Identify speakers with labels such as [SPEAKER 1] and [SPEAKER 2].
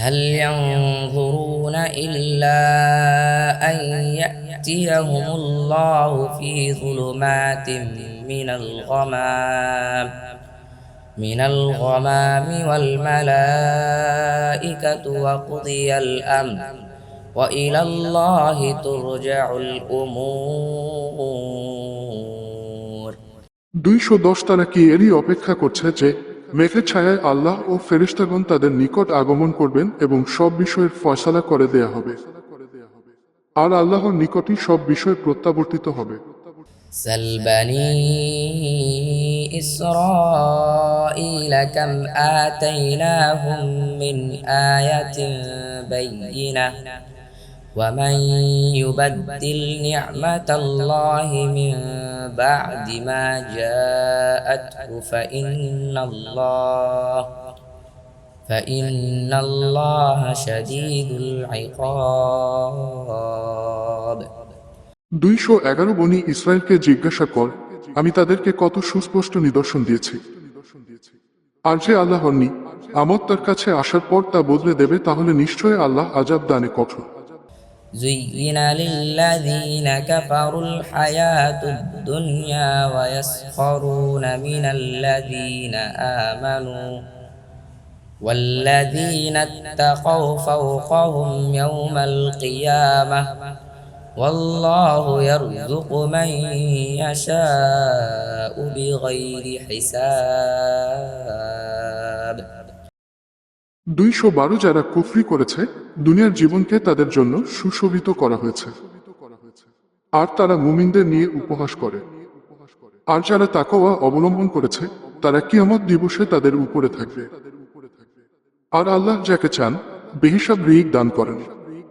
[SPEAKER 1] هل ينظرون إلا أن يأتيهم الله في ظلمات من الغمام من الغمام والملائكة وقضي الأمر وإلى الله ترجع الأمور
[SPEAKER 2] দুইশো দশ তারা কি এরই অপেক্ষা করছে যে মেঘের ছায়ায় আল্লাহ ও ফেরিস্তাগণ তাদের নিকট আগমন করবেন এবং সব বিষয়ের ফয়সালা করে দেয়া হবে আর আল্লাহর নিকটই সব বিষয় প্রত্যাবর্তিত হবে
[SPEAKER 1] سل بني إسرائيل كم آتيناهم من آية بينة ومن يبدل نعمة الله من بعد ما جاءته فإن الله فإن الله شديد العقاب
[SPEAKER 2] দুইশো এগারো বনি ইসরায়েলকে জিজ্ঞাসা কর আমি তাদেরকে কত সুস্পষ্ট নিদর্শন দিয়েছি আর যে আল্লাহর নি আমত তার কাছে আসার পর তা বদলে দেবে তাহলে নিশ্চয় আল্লাহ আজাব দানে কঠোর
[SPEAKER 1] زين للذين كفروا الحياة الدنيا ويسخرون من الذين آمنوا والذين اتقوا فوقهم يوم القيامة والله يرزق من يشاء بغير حساب
[SPEAKER 2] দুইশো বারো যারা কুফরি করেছে, দুনিয়ার জীবনকে তাদের জন্য সুশোভিত করা হয়েছে। আর তারা মুমিনদের নিয়ে উপহাস করে। আর যারা তাকওয়া অবলম্বন করেছে, তারা কিয়ামত দিবসে তাদের উপরে থাকবে। আর আল্লাহ যাকে চান, বেহিসাব রিক দান করেন।